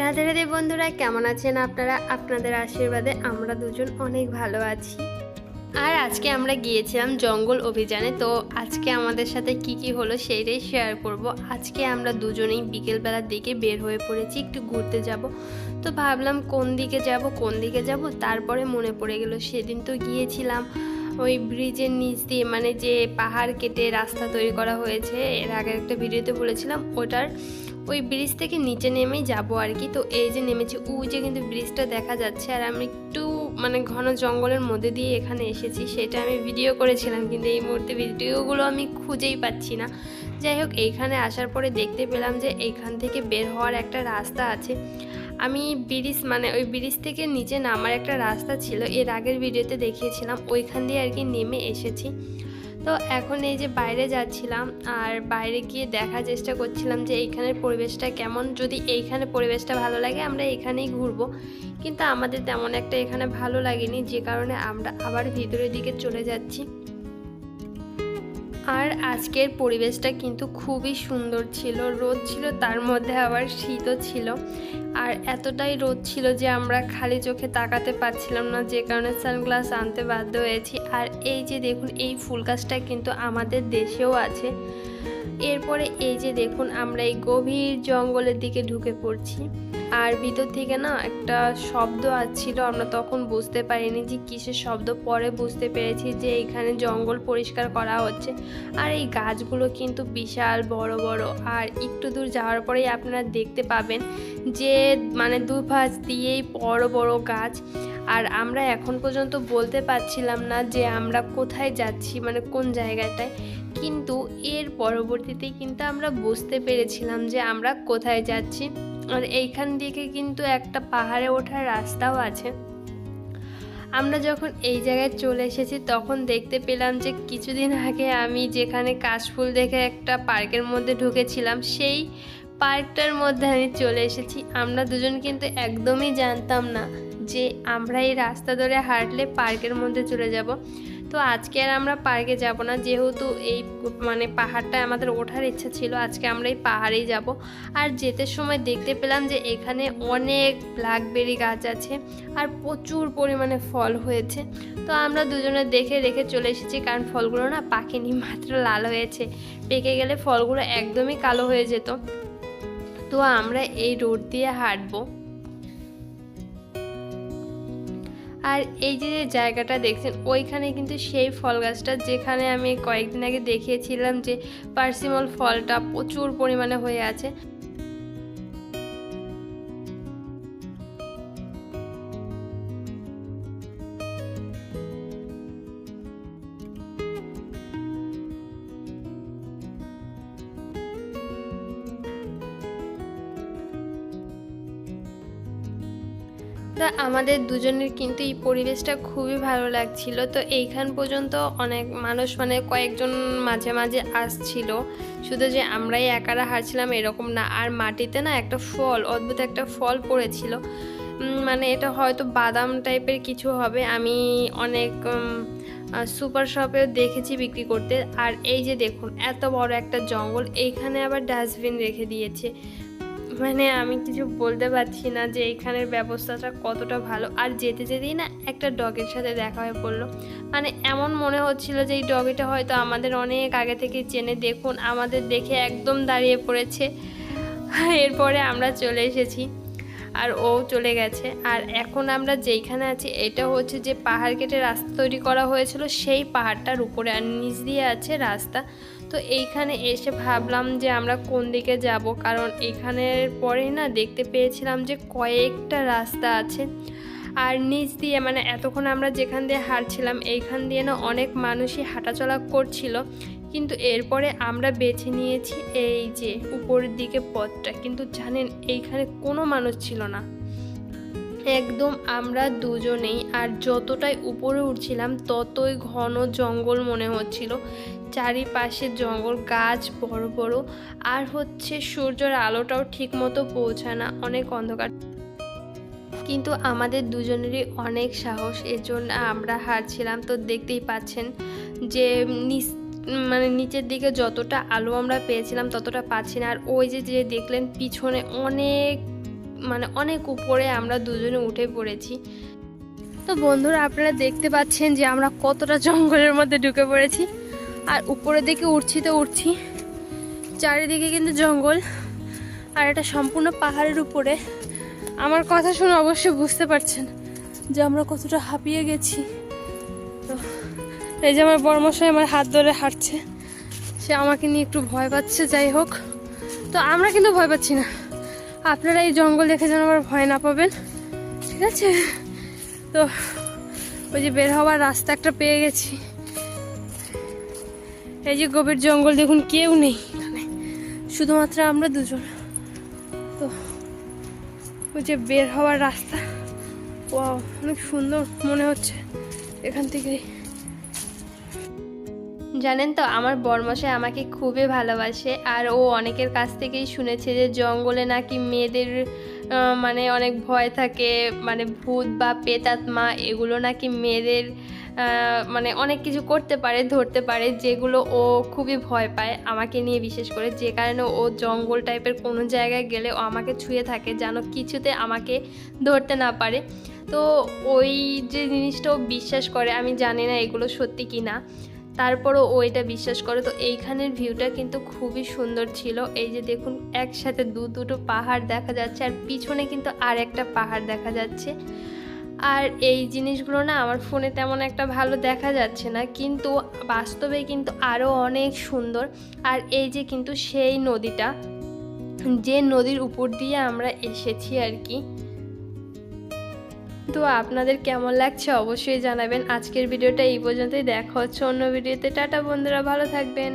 রাধে রাধে বন্ধুরা, কেমন আছেন আপনারা? আপনাদের আশীর্বাদে আমরা দুজন অনেক ভালো আছি। আর আজকে আমরা গিয়েছিলাম জঙ্গল অভিযানে, তো আজকে আমাদের সাথে কি কি হলো সেইটাই শেয়ার করব। আজকে আমরা দুজনেই বিকেলবেলার দিকে বের হয়ে পড়েছি, একটু ঘুরতে যাব। তো ভাবলাম কোন দিকে যাব, কোন দিকে যাব, তারপরে মনে পড়ে গেল সেদিন তো গিয়েছিলাম। ওই ব্রিজের নিচ দিয়ে মানে যে পাহাড় কেটে রাস্তা তৈরি করা হয়েছে, এর আগে একটা ভিডিওতে বলেছিলাম, ওটার ওই ব্রিজ থেকে নিচে নেমেই যাব আর কি। তো এই যে নেমেছি ওই যে কিন্তু ব্রিজটা দেখা যাচ্ছে, আর আমি একটু মানে ঘন জঙ্গলের মধ্যে দিয়ে এখানে এসেছি, সেটা আমি ভিডিও করেছিলাম, কিন্তু এই মুহূর্তে ভিডিওগুলো আমি খুঁজেই পাচ্ছি না। যাই হোক, এইখানে আসার পরে দেখতে পেলাম যে এইখান থেকে বের হওয়ার একটা রাস্তা আছে। আমি ব্রিজ মানে ওই ব্রিজ থেকে নিচে নামার একটা রাস্তা ছিল। এর আগের ভিডিওতে দেখিয়েছিলাম, ওইখান দিয়ে আর কি নেমে এসেছি। তো এখন এই যে বাইরে যাচ্ছিলাম আর বাইরে গিয়ে দেখার চেষ্টা করছিলাম যে এইখানের পরিবেশটা কেমন। যদি এইখানে পরিবেশটা ভালো লাগে, আমরা এখানেই ঘুরবো। কিন্তু আমাদের তেমন একটা এখানে ভালো লাগেনি, যে কারণে আমরা আবার ভিতরের দিকে চলে যাচ্ছি। আর আজকের পরিবেশটা কিন্তু খুবই সুন্দর ছিল, রোদ ছিল, তার মধ্যে আবার শীতও ছিল। আর এতটাই রোদ ছিল যে আমরা খালি চোখে তাকাতে পারছিলাম না, যে কারণে সানগ্লাস আনতে বাধ্য হয়েছি। আর এই যে দেখুন, এই ফুল গাছটা কিন্তু আমাদের দেশেও আছে। এরপরে এই যে দেখুন, আমরা এই গভীর জঙ্গলের দিকে ঢুকে পড়ছি। আর ভিতর থেকে না একটা শব্দ আসছিল, আমরা তখন বুঝতে পারিনি যে কিসের শব্দ। পরে বুঝতে পেরেছি যে এখানে জঙ্গল পরিষ্কার করা হচ্ছে। আর এই গাছগুলো কিন্তু বিশাল, বড় বড়। আর একটু দূর যাওয়ার পরেই আপনারা দেখতে পাবেন যে মানে দুপাশ দিয়েই বড় বড় গাছ। আর আমরা এখন পর্যন্ত বলতে পারছিলাম না যে আমরা কোথায় যাচ্ছি মানে কোন জায়গাটায়। কিন্তু এর পরবর্তীতে কিন্তু আমরা বুঝতে পেরেছিলাম যে আমরা কোথায় যাচ্ছি। আর এইখান থেকে কিন্তু একটা পাহাড়ে ওঠার রাস্তাও আছে। আমরা যখন এই জায়গায় চলে এসেছি, তখন দেখতে পেলাম যে কিছুদিন আগে আমি যেখানে কাশফুল দেখে একটা পার্কের মধ্যে ঢুকেছিলাম, সেই পার্কটার মধ্যে আমি চলে এসেছি। আমরা দুজন কিন্তু একদমই জানতাম না যে আমরা এই রাস্তা ধরে হাঁটলে পার্কের মধ্যে চলে যাব। তো আজকে আর আমরা পার্কে যাব না, যেহেতু এই মানে পাহাড়টা আমাদের ওঠার ইচ্ছা ছিল, আজকে আমরা এই পাহাড়েই যাব। আর যেতে সময় দেখতে পেলাম যে এখানে অনেক ব্ল্যাকবেরি গাছ আছে আর প্রচুর পরিমাণে ফল হয়েছে। তো আমরা দুজনে দেখে রেখে চলে এসেছি, কারণ ফলগুলো না পাকেনি মাত্র লাল হয়েছে। পেকে গেলে ফলগুলো একদমই কালো হয়ে যেত। তো আমরা এই রোড দিয়ে হাঁটবো। আর এই যে জায়গাটা দেখছেন, ওইখানে কিন্তু সেই ফল গাছটা যেখানে আমি কয়েকদিন আগে দেখিয়েছিলাম যে পার্সিমল ফলটা প্রচুর পরিমাণে হয়ে আছে। তা আমাদের দুজনের কিন্তু এই পরিবেশটা খুবই ভালো লাগছিল। তো এইখান পর্যন্ত অনেক মানুষ মানে কয়েকজন মাঝে মাঝে আসছিল। শুধু যে আমরাই একারা হারছিলাম এরকম না। আর মাটিতে না একটা ফল, অদ্ভুত একটা ফল পড়েছিল। মানে এটা হয়তো বাদাম টাইপের কিছু হবে। আমি অনেক সুপার শপেও দেখেছি বিক্রি করতে। আর এই যে দেখুন, এত বড় একটা জঙ্গল। এইখানে আবার ডাস্টবিন রেখে দিয়েছে। মানে আমি কিছু বলতে পারছি না যে এখানের ব্যবস্থাটা কতটা ভালো। আর যেতে যেতেই না একটা ডগের সাথে দেখা হয়ে পড়ল। মানে এমন মনে হচ্ছিল যে এই ডগিটা হয়তো আমাদের অনেক আগে থেকে চেনে। দেখুন, আমাদের দেখে একদম দাঁড়িয়ে পড়েছে। এরপরে আমরা চলে এসেছি আর ও চলে গেছে। আর এখন আমরা যেইখানে আছি, এটা হচ্ছে যে পাহাড় কেটে রাস্তা তৈরি করা হয়েছিল। সেই পাহাড়টার উপরে আর নিচ দিয়ে আছে রাস্তা। তো এইখানে এসে ভাবলাম যে আমরা কোন দিকে যাব, কারণ এখানের পরেই না দেখতে পেয়েছিলাম যে কয়েকটা রাস্তা আছে। আর নিচ দিয়ে মানে এতক্ষণ আমরা যেখান দিয়ে হাঁটছিলাম, এইখান দিয়ে না অনেক মানুষই হাঁটাচলা করছিল। কিন্তু এরপরে আমরা বেছে নিয়েছি এই যে উপরের দিকে পথটা, কিন্তু জানেন এইখানে কোনো মানুষ ছিল না। একদম আমরা দুজনেই, আর যতটাই উপরে উঠছিলাম ততই ঘন জঙ্গল মনে হচ্ছিল। চারিপাশে জঙ্গল, গাছ বড় বড়, আর হচ্ছে সূর্যের আলোটাও ঠিক মতো পৌঁছায় না, অনেক অন্ধকার। কিন্তু আমাদের দুজনেরই অনেক সাহস এর জন্য আমরা হারছিলাম। তো দেখতেই পাচ্ছেন যে নিচ মানে নিচের দিকে যতটা আলো আমরা পেয়েছিলাম, ততটা পাচ্ছি না। আর ওই যে যে দেখলেন পিছনে অনেক মানে অনেক উপরে আমরা দুজনে উঠে পড়েছি। তো বন্ধুরা, আপনারা দেখতে পাচ্ছেন যে আমরা কতটা জঙ্গলের মধ্যে ঢুকে পড়েছি। আর উপরের দিকে উঠছি তো উঠছি। চারিদিকে কিন্তু জঙ্গল। আর এটা সম্পূর্ণ পাহাড়ের উপরে। আমার কথা শুনে অবশ্যই বুঝতে পারছেন যে আমরা কতটা হাঁপিয়ে গেছি। তো, এই যে আমার বর্মশাই আমার হাত ধরে হাঁটছে, সে আমাকে নিয়ে একটু ভয় পাচ্ছে, যাই হোক। তো আমরা কিন্তু ভয় পাচ্ছি না। আপনারা এই জঙ্গল দেখে যেন আবার ভয় না পাবেন। ঠিক আছে? তো, ওই যে বের হওয়ার রাস্তা একটা পেয়ে গেছি। এই যে গভীর জঙ্গল, দেখুন কেউ নেই শুধুমাত্র আমরা দুজন। তো, ওই যে বের হওয়ার রাস্তা। ওয়াও, অনেক সুন্দর মনে হচ্ছে এখান থেকে জানেন তো, আমার বরমশাই আমাকে খুবই ভালোবাসে, আর ও অনেকের কাছ থেকেই শুনেছে যে জঙ্গলে নাকি মেয়েদের মানে অনেক ভয় থাকে মানে ভূত বা পেতাত্মা এগুলো নাকি মেয়েদের মানে অনেক কিছু করতে পারে, ধরতে পারে, যেগুলো ও খুবই ভয় পায় আমাকে নিয়ে বিশেষ করে, যে কারণে ও জঙ্গল টাইপের কোনো জায়গায় গেলে ও আমাকে ছুঁয়ে থাকে যেন কিছুতে আমাকে ধরতে না পারে। তো ওই যে জিনিসটা ও বিশ্বাস করে, আমি জানি না এগুলো সত্যি কি না তারপরও ও এটা বিশ্বাস করে। তো এইখানের ভিউটা কিন্তু খুবই সুন্দর ছিল। এই যে দেখুন, একসাথে দু দুটো পাহাড় দেখা যাচ্ছে আর পিছনে কিন্তু আর একটা পাহাড় দেখা যাচ্ছে। আর এই জিনিসগুলো না আমার ফোনে তেমন একটা ভালো দেখা যাচ্ছে না, কিন্তু বাস্তবে কিন্তু আরও অনেক সুন্দর। আর এই যে কিন্তু সেই নদীটা, যে নদীর উপর দিয়ে আমরা এসেছি আর কি। তো আপনাদের কেমন লাগছে অবশ্যই জানাবেন। আজকের ভিডিওটা এই পর্যন্তই। দেখা হচ্ছে অন্য ভিডিওতে। টাটা বন্ধুরা, ভালো থাকবেন।